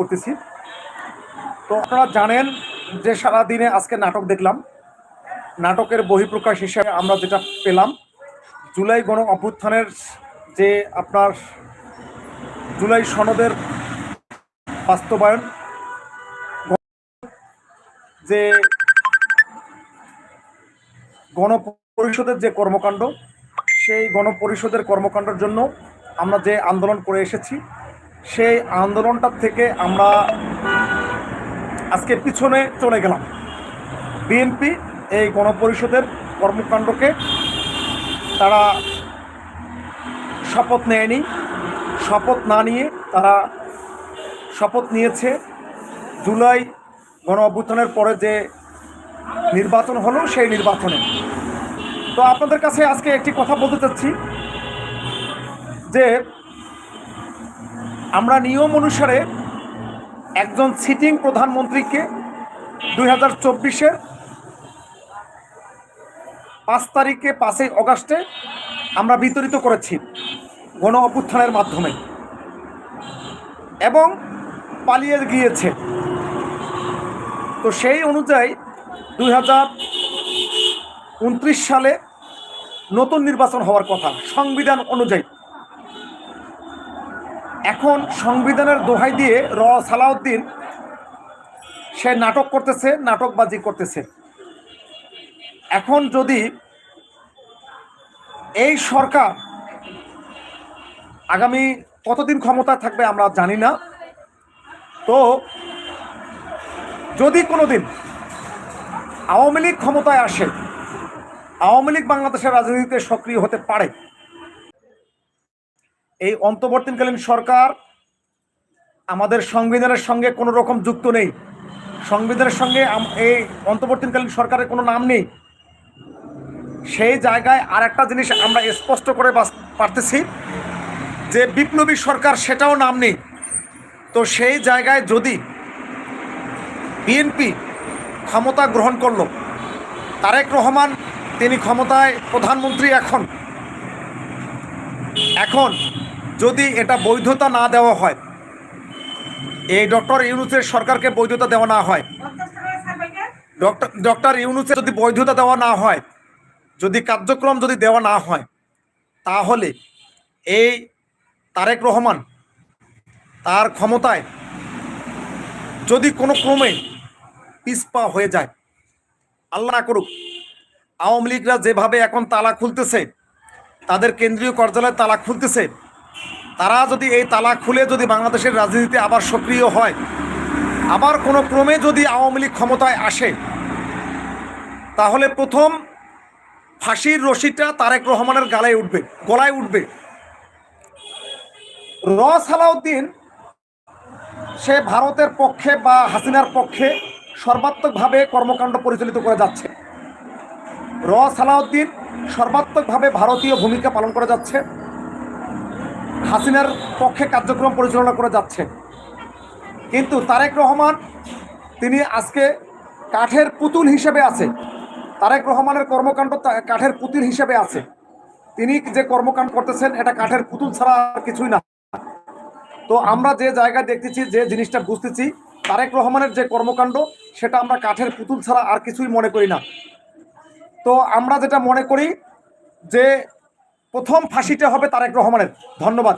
করতেছি। তো আপনারা জানেন যে সারাদিনে আজকে নাটক দেখলাম। নাটকের বহিঃপ্রকাশ হিসেবে আমরা যেটা পেলাম, জুলাই গণ অভ্যুত্থানের যে আপনার জুলাই সনদের বাস্তবায়ন, যে গণপরিষদের যে কর্মকাণ্ড, সেই গণপরিষদের কর্মকাণ্ডের জন্য আমরা যে আন্দোলন করে এসেছি সেই আন্দোলনটার থেকে আমরা আজকে পিছনে চলে গেলাম। বিএনপি এই গণপরিষদের কর্মকাণ্ডকে তারা শপথ নেয়নি, শপথ না নিয়ে তারা শপথ নিয়েছে। জুলাই গণ অভ্যুত্থানের পরে যে নির্বাচন হলো সেই নির্বাচনে। তো আপনাদের কাছে আজকে একটি কথা বলতে চাচ্ছি যে আমরা নিয়ম অনুসারে একজন সিটিং প্রধানমন্ত্রীকে দুই হাজার চব্বিশের পাঁচ তারিখে পাঁচই অগাস্টে আমরা বিতরিত করেছি গণ অভ্যুত্থানের মাধ্যমে। এবং পালিয়ে গিয়েছে। তো সেই অনুযায়ী দুই হাজার উনত্রিশ সালে নতুন নির্বাচন হওয়ার কথা, সংবিধান অনুযায়ী। এখন সংবিধানের দোহাই দিয়ে র সালাউদ্দিন, সে নাটক করতেছে, নাটকবাজি করতেছে। এখন যদি এই সরকার আগামী কতদিন ক্ষমতায় থাকবে আমরা জানি না। তো যদি কোনোদিন আওয়ামী লীগ ক্ষমতায় আসে, আওয়ামী লীগ বাংলাদেশের রাজনীতিতে সক্রিয় হতে পারে এই অন্তর্বর্তীকালীন সরকার আমাদের সংবিধানের সঙ্গে কোনো রকম যুক্ত নেই। সংবিধানের সঙ্গে এই অন্তর্বর্তীকালীন সরকারের কোনো নাম নেই। সেই জায়গায় আর একটা জিনিস আমরা স্পষ্ট করে পারতেছি যে বিপ্লবী সরকার সেটাও নাম নেই। তো সেই জায়গায় যদি বিএনপি ক্ষমতা গ্রহণ করল, তারেক রহমান তিনি ক্ষমতায় প্রধানমন্ত্রী এখন। এখন যদি এটা বৈধতা না দেওয়া হয়, এই ডক্টর ইউনুসের সরকারকে বৈধতা দেওয়া না হয়, ডক্টর ডক্টর ইউনুসের যদি বৈধতা দেওয়া না হয়, যদি কার্যক্রম যদি দেওয়া না হয়, তাহলে এই তারেক রহমান তার ক্ষমতায় যদি কোনো ক্রমে পিসপা হয়ে যায়, আল্লাহ না করুক, আওয়ামী লীগরা যেভাবে এখন তালা খুলতেছে, তাদের কেন্দ্রীয় কার্যালয়ে তালা খুলতেছে তারা যদি এই তালা খুলে যদি বাংলাদেশের রাজনীতিতে আবার সক্রিয় হয়, আবার কোনো ক্রমে যদি আওয়ামী লীগ ক্ষমতায় আসে, তাহলে প্রথম ফাঁসির রশিটা তারেক রহমানের গালায় উঠবে, গলায় উঠবে। র সালাউদ্দিন, সে ভারতের পক্ষে বা হাসিনার পক্ষে সর্বাত্মকভাবে কর্মকাণ্ড পরিচালিত করে যাচ্ছে। র সালাউদ্দিন সর্বাত্মকভাবে ভারতীয় ভূমিকা পালন করে যাচ্ছে। হাসিনার পক্ষে কার্যক্রম পরিচালনা করে যাচ্ছে। কিন্তু তারেক রহমান, তিনি আজকে কাঠের পুতুল হিসেবে আছে। তারেক রহমানের কর্মকাণ্ড কাঠের পুতুল হিসেবে আছে। তিনি যে কর্মকাণ্ড করতেছেন, এটা কাঠের পুতুল ছাড়া আর কিছুই না। তো আমরা যে জায়গায় দেখতেছি, যে জিনিসটা বুঝতেছি, তারেক রহমানের যে কর্মকাণ্ড, সেটা আমরা কাঠের পুতুল ছাড়া আর কিছুই মনে করি না। তো আমরা যেটা মনে করি, যে প্রথম ফাঁসিটা হবে তারেক রহমানের। ধন্যবাদ।